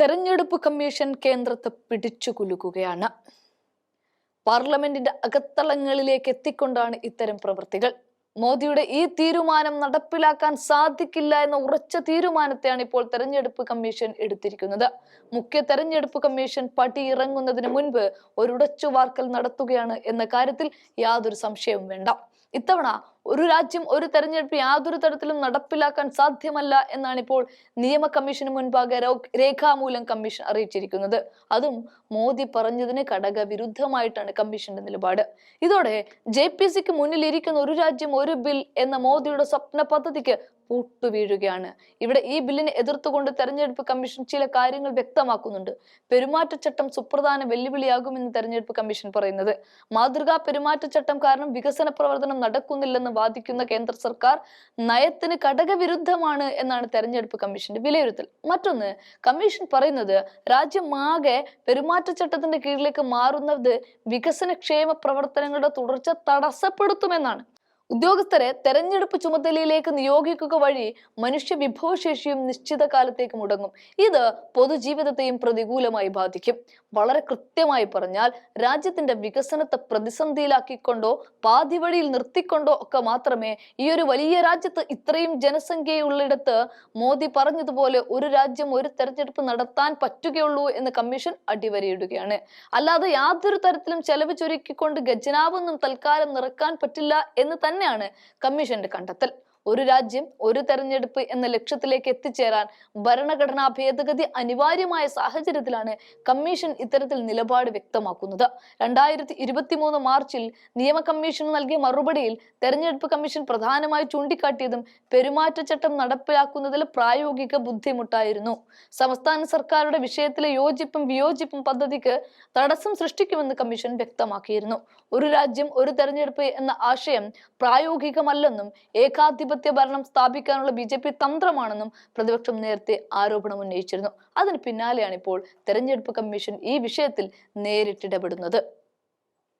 തെരഞ്ഞെടുപ്പ് കമ്മീഷൻ കേന്ദ്രത്തെ പിടിച്ചു കുലുക്കുകയാണ്. പാർലമെന്റിന്റെ അകത്തളങ്ങളിലേക്ക് എത്തിക്കൊണ്ടാണ് ഇത്തരം പ്രവൃത്തികൾ. മോദിയുടെ ഈ തീരുമാനം നടപ്പിലാക്കാൻ സാധിക്കില്ല എന്ന ഉറച്ച തീരുമാനത്തെയാണ് ഇപ്പോൾ തെരഞ്ഞെടുപ്പ് കമ്മീഷൻ എടുത്തിരിക്കുന്നത്. മുഖ്യ തെരഞ്ഞെടുപ്പ് കമ്മീഷൻ പടി ഇറങ്ങുന്നതിന് മുൻപ് ഒരുടച്ചു വാർക്കൽ നടത്തുകയാണ് എന്ന കാര്യത്തിൽ യാതൊരു സംശയവും വേണ്ട. ഇത്തവണ ഒരു രാജ്യം ഒരു തെരഞ്ഞെടുപ്പ് യാതൊരു തരത്തിലും നടപ്പിലാക്കാൻ സാധ്യമല്ല എന്നാണ് ഇപ്പോൾ നിയമ കമ്മീഷന് മുൻപാകെ രേഖാമൂലം കമ്മീഷൻ അറിയിച്ചിരിക്കുന്നത്. അതും മോദി പറഞ്ഞതിന് ഘടക വിരുദ്ധമായിട്ടാണ് കമ്മീഷന്റെ നിലപാട്. ഇതോടെ ജെ പി സിക്ക് മുന്നിലിരിക്കുന്ന ഒരു രാജ്യം ഒരു ബിൽ എന്ന മോദിയുടെ സ്വപ്ന പദ്ധതിക്ക് പൂട്ടുവീഴുകയാണ്. ഇവിടെ ഈ ബില്ലിനെ എതിർത്തുകൊണ്ട് തെരഞ്ഞെടുപ്പ് കമ്മീഷൻ ചില കാര്യങ്ങൾ വ്യക്തമാക്കുന്നുണ്ട്. പെരുമാറ്റച്ചട്ടം സുപ്രധാന വെല്ലുവിളിയാകുമെന്ന് തെരഞ്ഞെടുപ്പ് കമ്മീഷൻ പറയുന്നത്. മാതൃകാ പെരുമാറ്റച്ചട്ടം കാരണം വികസന പ്രവർത്തനം നടക്കുന്നില്ലെന്ന് വാദിക്കുന്ന കേന്ദ്ര സർക്കാർ നയത്തിന് ഘടകവിരുദ്ധമാണ് എന്നാണ് തെരഞ്ഞെടുപ്പ് കമ്മീഷന്റെ വിലയിരുത്തൽ. മറ്റൊന്ന് കമ്മീഷൻ പറയുന്നത് രാജ്യമാകെ പെരുമാറ്റച്ചട്ടത്തിന്റെ കീഴിലേക്ക് മാറുന്നത് വികസനക്ഷേമ പ്രവർത്തനങ്ങളുടെ തുടർച്ച തടസ്സപ്പെടുത്തുമെന്നാണ്. ഉദ്യോഗസ്ഥരെ തെരഞ്ഞെടുപ്പ് ചുമതലയിലേക്ക് നിയോഗിക്കുക വഴി മനുഷ്യ വിഭവശേഷിയും നിശ്ചിത കാലത്തേക്ക് മുടങ്ങും. ഇത് പൊതുജീവിതത്തെയും പ്രതികൂലമായി ബാധിക്കും. വളരെ കൃത്യമായി പറഞ്ഞാൽ രാജ്യത്തിന്റെ വികസനത്തെ പ്രതിസന്ധിയിലാക്കിക്കൊണ്ടോ പാതി വഴിയിൽ നിർത്തിക്കൊണ്ടോ ഒക്കെ മാത്രമേ ഈ ഒരു വലിയ രാജ്യത്ത് ഇത്രയും ജനസംഖ്യയുള്ളിടത്ത് മോദി പറഞ്ഞതുപോലെ ഒരു രാജ്യം ഒരു തെരഞ്ഞെടുപ്പ് നടത്താൻ പറ്റുകയുള്ളൂ എന്ന് കമ്മീഷൻ അടിവരയിടുകയാണ്. അല്ലാതെ യാതൊരു തരത്തിലും ചെലവ് ചുരുക്കിക്കൊണ്ട് ഖജനാവൊന്നും തൽക്കാലം നിറക്കാൻ പറ്റില്ല എന്ന് തന്നെയാണ് കമ്മീഷന്റെ കണ്ടെത്തൽ. ഒരു രാജ്യം ഒരു തെരഞ്ഞെടുപ്പ് എന്ന ലക്ഷ്യത്തിലേക്ക് എത്തിച്ചേരാൻ ഭരണഘടനാ ഭേദഗതി അനിവാര്യമായ സാഹചര്യത്തിലാണ് കമ്മീഷൻ ഇത്തരത്തിൽ നിലപാട് വ്യക്തമാക്കുന്നത്. രണ്ടായിരത്തി ഇരുപത്തി മാർച്ചിൽ നിയമ കമ്മീഷന് നൽകിയ മറുപടിയിൽ തെരഞ്ഞെടുപ്പ് കമ്മീഷൻ പ്രധാനമായി ചൂണ്ടിക്കാട്ടിയതും പെരുമാറ്റച്ചട്ടം നടപ്പിലാക്കുന്നതിൽ പ്രായോഗിക ബുദ്ധിമുട്ടായിരുന്നു. സംസ്ഥാന സർക്കാരുടെ വിഷയത്തിലെ യോജിപ്പും വിയോജിപ്പും പദ്ധതിക്ക് തടസ്സം സൃഷ്ടിക്കുമെന്ന് കമ്മീഷൻ വ്യക്തമാക്കിയിരുന്നു. ഒരു രാജ്യം ഒരു തെരഞ്ഞെടുപ്പ് എന്ന ആശയം പ്രായോഗികമല്ലെന്നും ഏകാധിപത്യ ഭരണം സ്ഥാപിക്കാനുള്ള ബി ജെ പി തന്ത്രമാണെന്നും പ്രതിപക്ഷം നേരത്തെ ആരോപണം ഉന്നയിച്ചിരുന്നു. അതിന് പിന്നാലെയാണ് ഇപ്പോൾ തെരഞ്ഞെടുപ്പ് കമ്മീഷൻ ഈ വിഷയത്തിൽ നേരിട്ടിടപെടുന്നത്